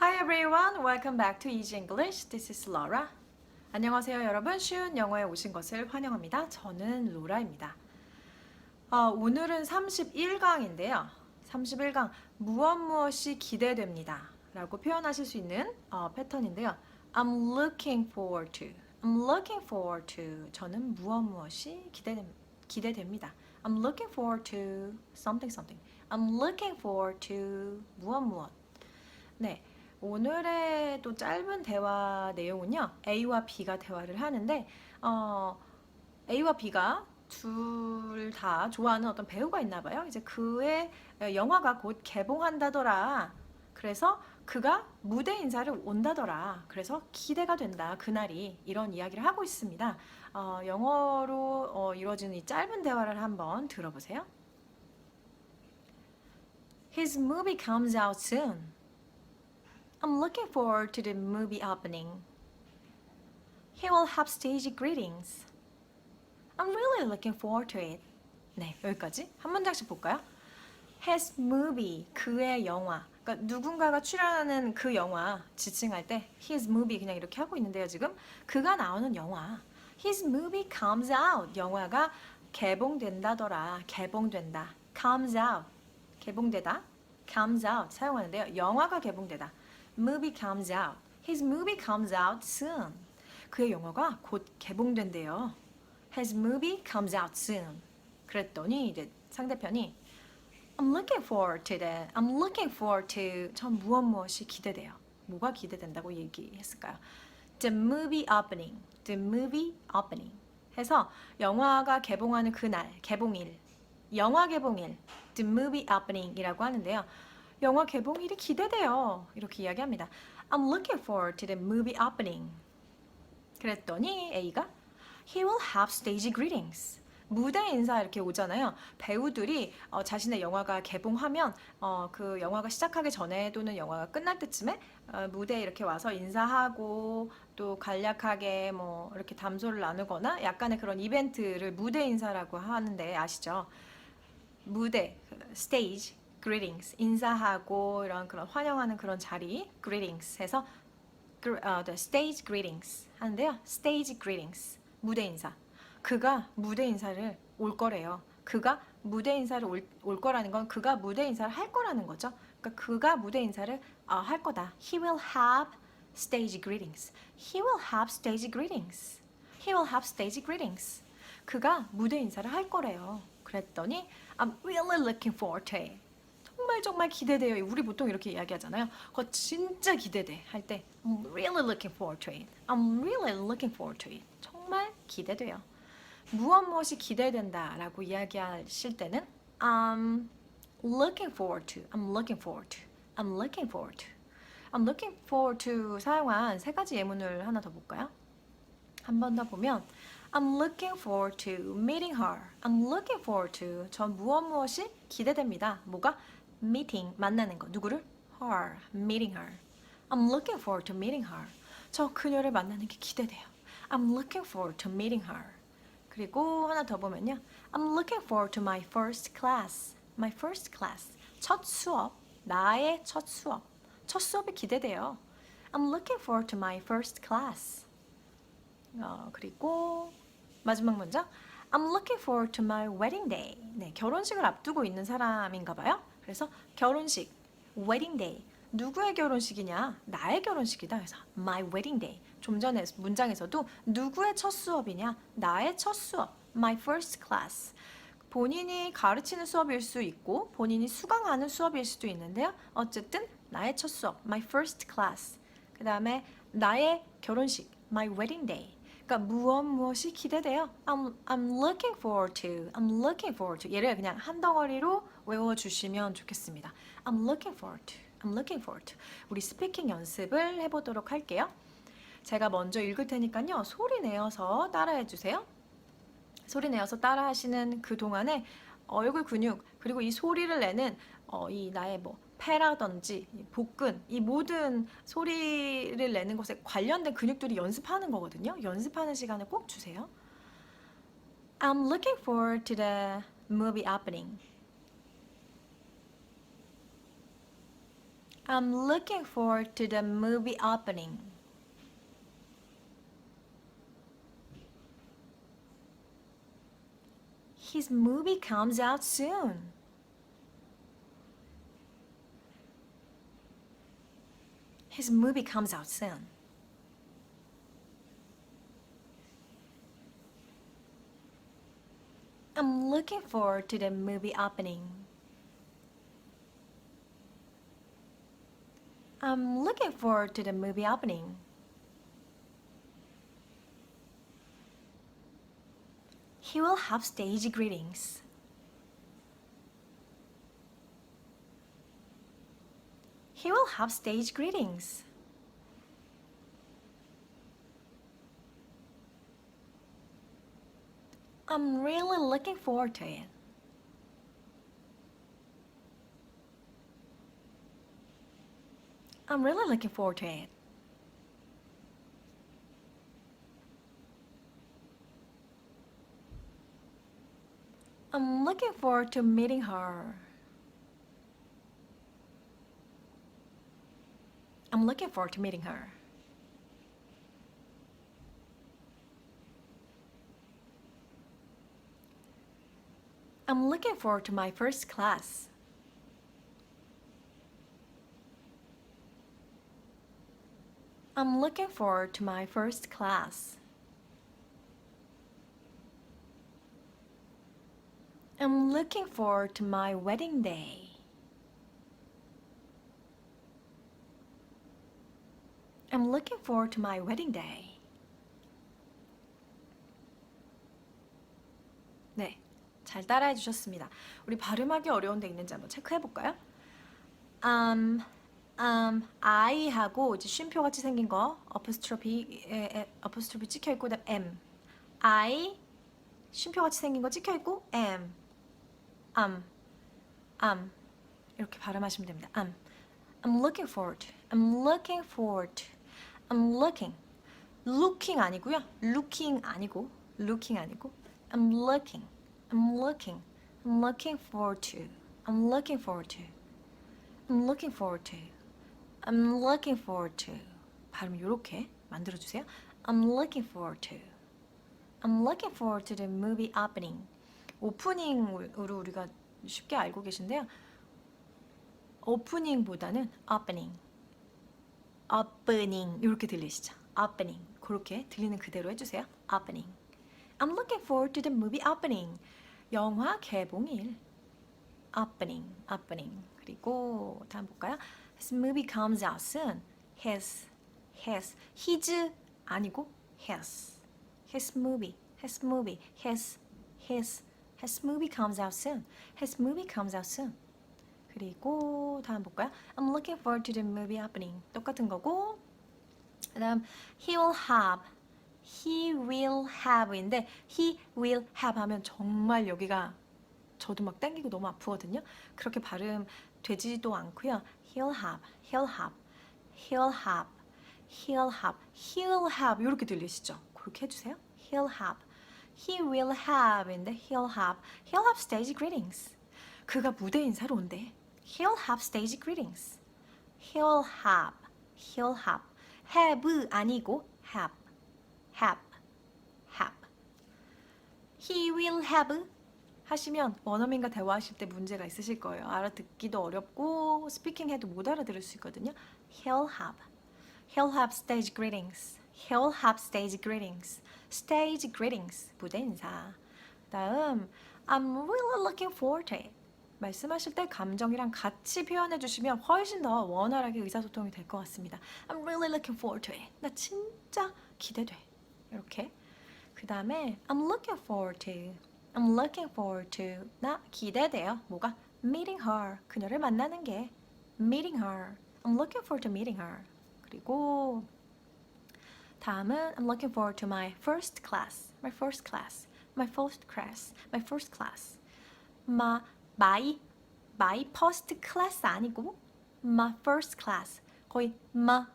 Hi everyone, welcome back to Easy English. This is Laura. 안녕하세요 여러분. 쉬운 영어에 오신 것을 환영합니다. 저는 로라입니다. 어, 오늘은 31강인데요. 31강 무엇 무엇이 기대됩니다. 라고 표현하실 수 있는 어, 패턴인데요. I'm looking forward to. I'm looking forward to. 저는 무엇 무엇이 기대, 기대됩니다. I'm looking forward to something something. I'm looking forward to 무엇 무엇. 네. 오늘의 또 짧은 대화 내용은요. A와 B가 대화를 하는데 어, A와 B가 둘 다 좋아하는 어떤 배우가 있나 봐요. 이제 그의 영화가 곧 개봉한다더라. 그래서 그가 무대 인사를 온다더라. 그래서 기대가 된다. 그날이 이런 이야기를 하고 있습니다. 어, 영어로 어, 이루어지는 이 짧은 대화를 한번 들어보세요. His movie comes out soon. I'm looking forward to the movie opening. He will have stage greetings. I'm really looking forward to it. 네, 여기까지 한 문장씩 볼까요? His movie, 그의 영화. 그러니까 누군가가 출연하는 그 영화 지칭할 때 his movie 그냥 이렇게 하고 있는데요, 지금. 그가 나오는 영화. His movie comes out. 영화가 개봉된다더라. 개봉된다. comes out. 개봉되다. comes out 사용하는데요. 영화가 개봉되다. Movie comes out. His movie comes out soon. 그의 영화가 곧 개봉된대요. His movie comes out soon. 그랬더니 이제 상대편이 I'm looking forward to that. I'm looking forward to. 전 무엇 무엇이 기대돼요. 뭐가 기대된다고 얘기했을까요? The movie opening. The movie opening. 해서 영화가 개봉하는 그날, 개봉일. 영화 개봉일. The movie opening이라고 하는데요. 영화 개봉일이 기대돼요. 이렇게 이야기합니다. I'm looking forward to the movie opening. 그랬더니 A가 He will have stage greetings. 무대 인사 이렇게 오잖아요. 배우들이 어, 자신의 영화가 개봉하면 어, 그 영화가 시작하기 전에 또는 영화가 끝날 때쯤에 어, 무대에 이렇게 와서 인사하고 또 간략하게 뭐 이렇게 담소를 나누거나 약간의 그런 이벤트를 무대 인사라고 하는데 아시죠? 무대, 스테이지, greetings, 인사하고 이런 그런 환영하는 그런 자리, greetings 해서 어, stage greetings 하는데요. stage greetings, 무대 인사. 그가 무대 인사를 올 거래요. 그가 무대 인사를 올, 올 거라는 건 그가 무대 인사를 할 거라는 거죠. 그러니까 그가 무대 인사를 어, 할 거다. He will have stage greetings. He will have stage greetings. He will have stage greetings. 그가 무대 인사를 할 거래요. 그랬더니 I'm really looking forward to it. 정말 정말 기대돼요. 우리 보통 이렇게 이야기하잖아요. 그거 진짜 기대돼 할 때 I'm really looking forward to it. I'm really looking forward to it. 정말 기대돼요. 무엇 무엇이 기대된다라고 이야기하실 때는 I'm looking forward to. I'm looking forward to. I'm looking forward to. I'm looking forward to 사용한 세 가지 예문을 하나 더 볼까요? 한 번 더 보면 I'm looking forward to meeting her. I'm looking forward to. 전 무엇 무엇이 기대됩니다. 뭐가? Meeting 만나는 거. 누구를? her. meeting her. I'm looking forward to meeting her. 저 그녀를 만나는 게 기대돼요. I'm looking forward to meeting her. 그리고 하나 더 보면요. I'm looking forward to my first class. My first class. 첫 수업. 나의 첫 수업. 첫 수업이 기대돼요. I'm looking forward to my first class. 어, 그리고 마지막 문장. I'm looking forward to my wedding day. 네, 결혼식을 앞두고 있는 사람인가 봐요. 그래서 결혼식, wedding day. 누구의 결혼식이냐? 나의 결혼식이다. 그래서 my wedding day. 좀 전에 문장에서도 누구의 첫 수업이냐? 나의 첫 수업. my first class. 본인이 가르치는 수업일 수 있고 본인이 수강하는 수업일 수도 있는데요. 어쨌든 나의 첫 수업, my first class. 그 다음에 나의 결혼식, my wedding day. 그러니까 무엇 무엇이 기대돼요. I'm, I'm looking forward to. I'm looking forward to. 얘를 그냥 한 덩어리로 외워주시면 좋겠습니다. I'm looking forward to. I'm looking forward to. 우리 스피킹 연습을 해보도록 할게요. 제가 먼저 읽을 테니까요. 소리 내어서 따라해 주세요. 소리 내어서 따라 하시는 그 동안에 얼굴 근육 그리고 이 소리를 내는 어, 이 나의 뭐 폐라든지 이 복근 이 모든 소리를 내는 것에 관련된 근육들이 연습하는 거거든요. 연습하는 시간을 꼭 주세요. I'm looking forward to the movie opening. I'm looking forward to the movie opening. His movie comes out soon. His movie comes out soon. I'm looking forward to the movie opening. I'm looking forward to the movie opening. He will have stage greetings. He will have stage greetings. I'm really looking forward to it. I'm really looking forward to it. I'm looking forward to meeting her. I'm looking forward to meeting her. I'm looking forward to my first class. I'm looking forward to my first class. I'm looking forward to my wedding day. I'm looking forward to my wedding day. 네, 잘 따라해 주셨습니다. 우리 발음하기 어려운 데 있는지 한번 체크해 볼까요? Um, um, I하고 이제 쉼표 같이 생긴 거 어퍼스트로피 어퍼스트로피 찍혀 있고 그다음 M, I 쉼표 같이 생긴 거 찍혀 있고 M, um, um 이렇게 발음하시면 됩니다. Um, I'm looking forward. I'm looking forward. I'm looking. looking 아니고요. looking 아니고 looking 아니고 I'm looking. I'm looking. I'm looking forward to. I'm looking forward to. I'm looking forward to. I'm looking forward to. 발음 이렇게 만들어 주세요. I'm looking forward to. I'm looking forward to the movie opening. 오프닝으로 우리가 쉽게 알고 계신데요. 오프닝보다는 opening. opening 이렇게 들리시죠? opening 그렇게 들리는 그대로 해주세요. opening. I'm looking forward to the movie opening. 영화 개봉일. opening, opening. 그리고 다음 볼까요? His movie comes out soon. His, his, his 아니고 his. His movie, his movie, his, his, his movie comes out soon. His movie comes out soon. 그리고 다음 볼까요? I'm looking forward to the movie opening. 똑같은 거고. 그다음 he will have, he will have인데 he will have 하면 정말 여기가 저도 막 땡기고 너무 아프거든요. 그렇게 발음 되지도 않고요. He'll have, he'll have, he'll have, he'll have, he'll have 이렇게 들리시죠? 그렇게 해주세요. He'll have, he will have인데 he'll have, he'll have stage greetings. 그가 무대 인사로 온대. He'll have stage greetings. He'll have, he'll have, have 아니고 have, have, have. He will have 하시면 원어민과 대화하실 때 문제가 있으실 거예요. 알아듣기도 어렵고 스피킹해도 못 알아들을 수 있거든요. He'll have, he'll have stage greetings. He'll have stage greetings. Stage greetings 무대 인사. 다음 I'm really looking forward to it. 말씀하실 때 감정이랑 같이 표현해 주시면 훨씬 더 원활하게 의사소통이 될 것 같습니다. I'm really looking forward to it. 나 진짜 기대돼. 이렇게. 그 다음에 I'm looking forward to. I'm looking forward to. 나 기대돼요. 뭐가? Meeting her. 그녀를 만나는 게. Meeting her. I'm looking forward to meeting her. 그리고 다음은 I'm looking forward to my first class. My first class. My first class. My first class. My my my first class 아니고 my first class. 거의 my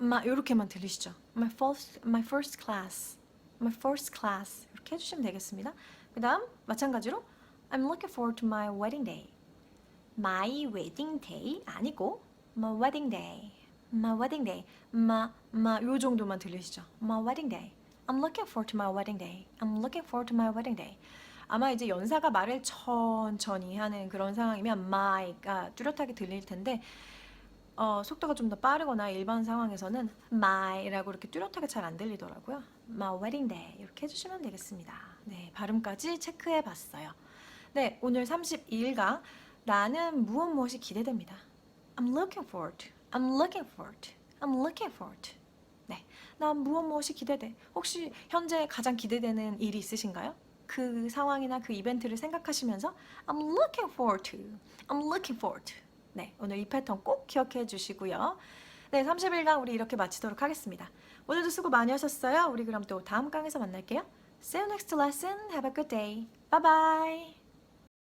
my 이렇게만 들리시죠? My first my first class. My first class. 이렇게 해 주시면 되겠습니다. 그 다음 마찬가지로 I'm looking forward to my wedding day. My wedding day 아니고 my wedding day, my wedding day, my, my 요 정도만 들리시죠? My wedding day. I'm looking forward to my wedding day. I'm looking forward to my wedding day. 아마 이제 연사가 말을 천천히 하는 그런 상황이면 my가 뚜렷하게 들릴 텐데 어, 속도가 좀 더 빠르거나 일반 상황에서는 my라고 이렇게 뚜렷하게 잘 안 들리더라고요. My wedding day 이렇게 해주시면 되겠습니다. 네, 발음까지 체크해 봤어요. 네, 오늘 32일강 나는 무엇 무엇이 기대됩니다. I'm looking forward. I'm looking forward. I'm looking forward. 네, 난 무엇 무엇이 기대돼. 혹시 현재 가장 기대되는 일이 있으신가요? 그 상황이나 그 이벤트를 생각하시면서 I'm looking forward to. I'm looking forward. 네, 오늘 이 패턴 꼭 기억해 주시고요. 네, 30일간 우리 이렇게 마치도록 하겠습니다. 오늘도 수고 많이 하셨어요. 우리 그럼 또 다음 강에서 만날게요. See you next lesson. Have a good day. Bye bye.